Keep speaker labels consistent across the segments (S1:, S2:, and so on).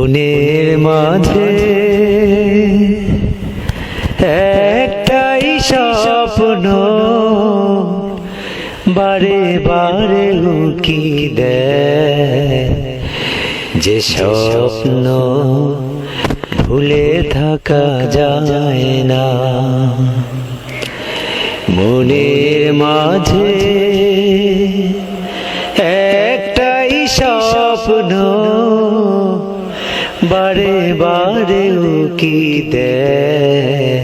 S1: মনের মাঝে একটাই স্বপ্ন, বারে বারে উকি দেয়। যে স্বপ্ন ভুলে থাকা যায় না। মনের মাঝে একটাই স্বপ্ন বারে বারে উকি দেয়।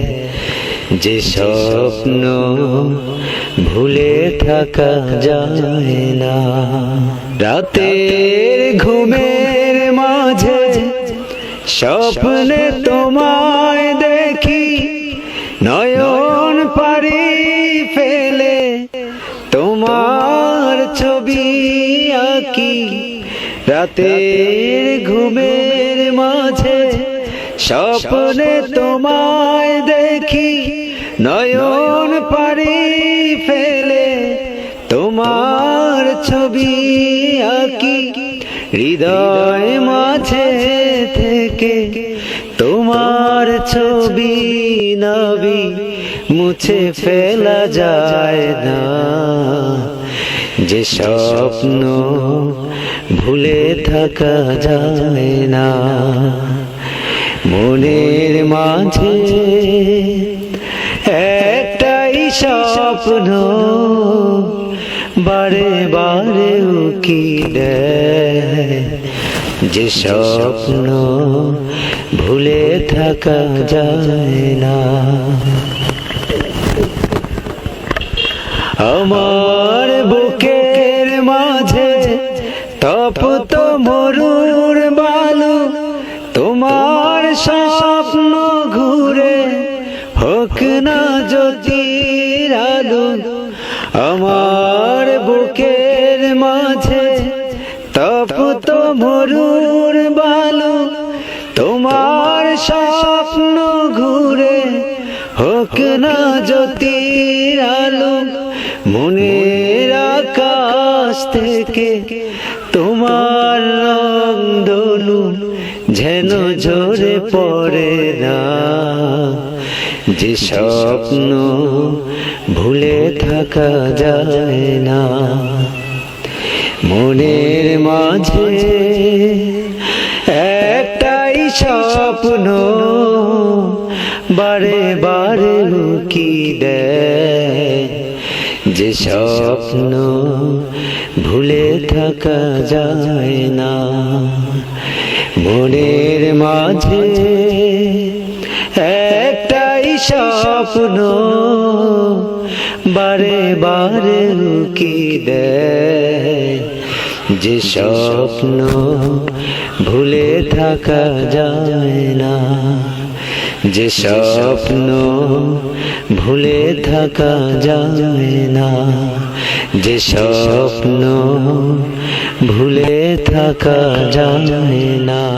S1: যে স্বপ্ন ভুলে থাকা যায় না। রাতের ঘুমের মাঝে স্বপ্নে তোমায় দেখি, নয়ন পারি ফেলে তোমার ছবি আঁকি। রাতের মাঝে স্বপ্নে তোমায় দেখি নয়ন পারি ফেলে তোমার ছবি আঁকি হৃদয় মাঝে থেকে তোমার ছবি নবী মুছে ফেলা যায় না। যে স্বপ্ন ভুলে থাকা যায় না। মনের মাঝে একটাই স্বপ্ন বারে বারে উকি যে স্বপ্ন ভুলে থাকা যায় না। আমার জ্যোতির আলু আমার বুকের মাঝে, তপ্ত মরুর বালু তোমার স্বপ্ন ঘুরে হোক না জ্যোতির আলো আকাশ থেকে তোমার রং দোলু যেন ঝরে পড়ে না। যে স্বপ্ন ভুলে থাকা যায় না, মনের মাঝে একটাই স্বপ্ন বারে বারে লুকি দেয়। যে স্বপ্ন ভুলে থাকা যায় না, মনের মাঝে স্বপ্ন বারে বারে লুকি দেয়। যে স্বপ্ন ভুলে থাকা যায় না। যে স্বপ্ন ভুলে থাকা যায় না। যে স্বপ্ন ভুলে থাকা যায় না।